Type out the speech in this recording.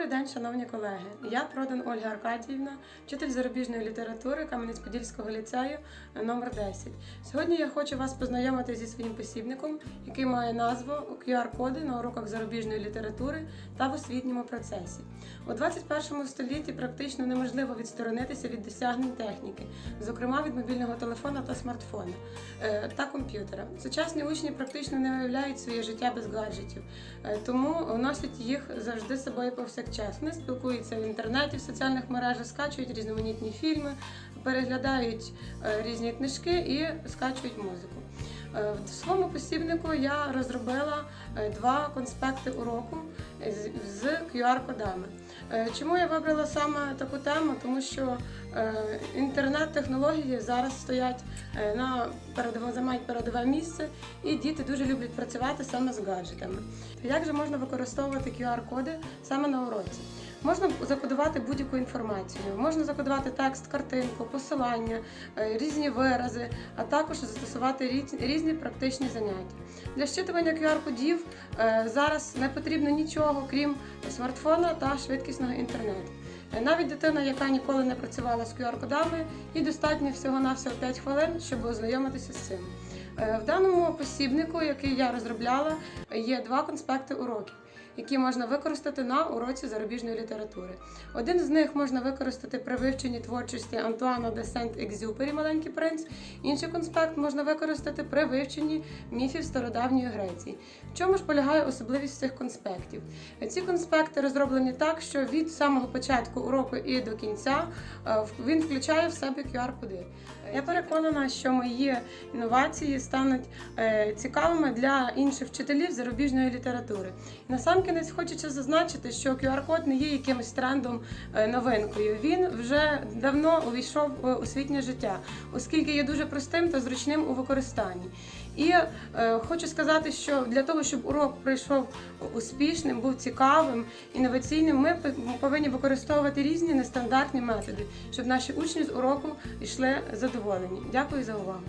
Добрий день, шановні колеги. Я Продан Ольга Аркадіївна, вчитель зарубіжної літератури Кам'янець-Подільського ліцею е, номер 10. Сьогодні я хочу вас познайомити зі своїм посібником, який має назву QR-коди на уроках зарубіжної літератури та в освітньому процесі. У 21 столітті практично неможливо відсторонитися від досягнень техніки, зокрема від мобільного телефона та смартфона е, та комп'ютера. Сучасні учні практично не уявляють своє життя без гаджетів, е, тому носять їх завжди з собою повсякчас. Вони спілкуються в інтернеті, в соціальних мережах, скачують різноманітні фільми, переглядають е, різні книжки і скачують музику. Е, В своєму посібнику я розробила е, два конспекти уроку з- QR-кодами. Е, Чому я вибрала саме таку тему? Тому що інтернет-технології зараз стоять на займають передове місце, і діти дуже люблять працювати саме з гаджетами. Як же можна використовувати QR-коди саме на уроці? Можна закодувати будь-яку інформацію, можна закодувати текст, картинку, посилання, е, різні вирази, а також застосувати різні практичні заняття. Для щитування QR-кодів е, зараз не потрібно нічого, крім смартфона та швидкісного інтернету. Е, Навіть дитина, яка ніколи не працювала з QR-кодами, їй достатньо всього-навсього 5 хвилин, щоб ознайомитися з цим. В даному посібнику, який я розробляла, є два конспекти уроків, які можна використати на уроці зарубіжної літератури. Один з них можна використати при вивченні творчості Антуана де Сент-Екзюпері Маленький принц. Інший конспект можна використати при вивченні міфів стародавньої Греції. В чому ж полягає особливість цих конспектів? Ці конспекти розроблені так, що від самого початку уроку і до кінця е, він включає в себе QR-коди. Я переконана, що мої інновації стануть е, цікавими для інших вчителів зарубіжної літератури. Насамкінець хочеться зазначити, що QR-код не є якимось трендом е, новинкою. Він вже давно увійшов в освітнє життя, оскільки є дуже простим та зручним у використанні. І е, хочу сказати, що для того, щоб урок пройшов успішним, був цікавим, інноваційним, ми повинні використовувати різні нестандартні методи, щоб наші учні з уроку йшли задоволені. Дякую за увагу.